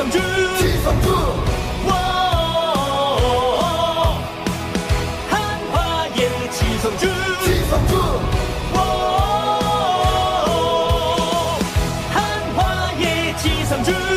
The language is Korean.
기상중 기상중 한화의 지성준. 지성준 한화의 지성준.